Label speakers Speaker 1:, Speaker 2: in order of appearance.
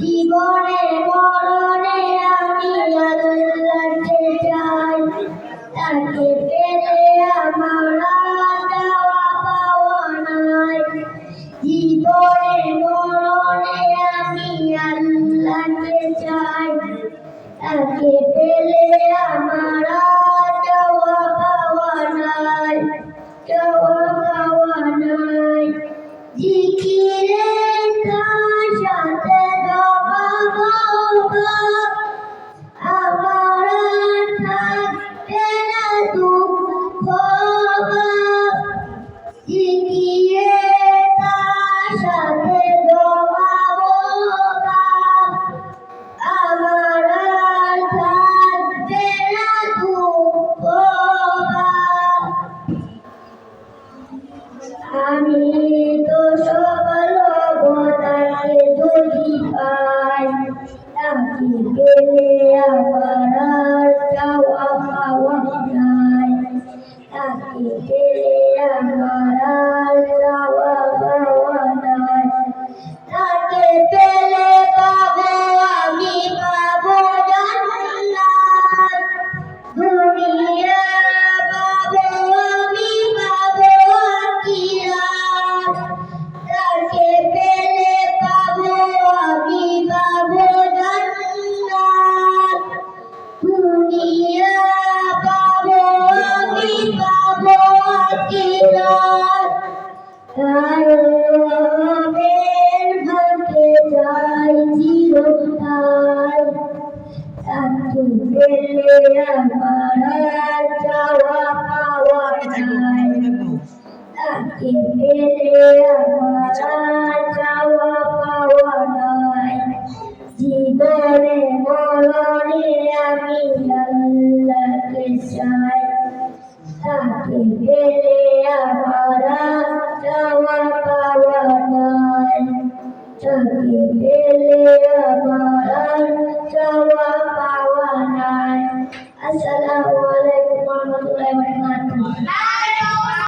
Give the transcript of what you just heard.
Speaker 1: জীবনে মরণে আমি আল্লাহকে চাই। তাকে পেলে আমার যাওয়া পাওয়া নাই। জীবনে মরণে আমি আল্লাহকে চাই। তাকে পেলে আমি তো সবল তাকে যদি পাই তাকে পেলে আমার আর যাওয়া পাওয়া নাই তাকে পেলে আমার আর যাওয়া পাওয়া কারণের ভাগ্যে যাই চিরকাল। তাকে পেলে আমার আর যাওয়া পাওয়া নাই তাকে পেলে আমার আর যাওয়া পাওয়া নাই জীবনে মরণে আমি আল্লাহকে চাই। তাকে পেলে Assalamualaikum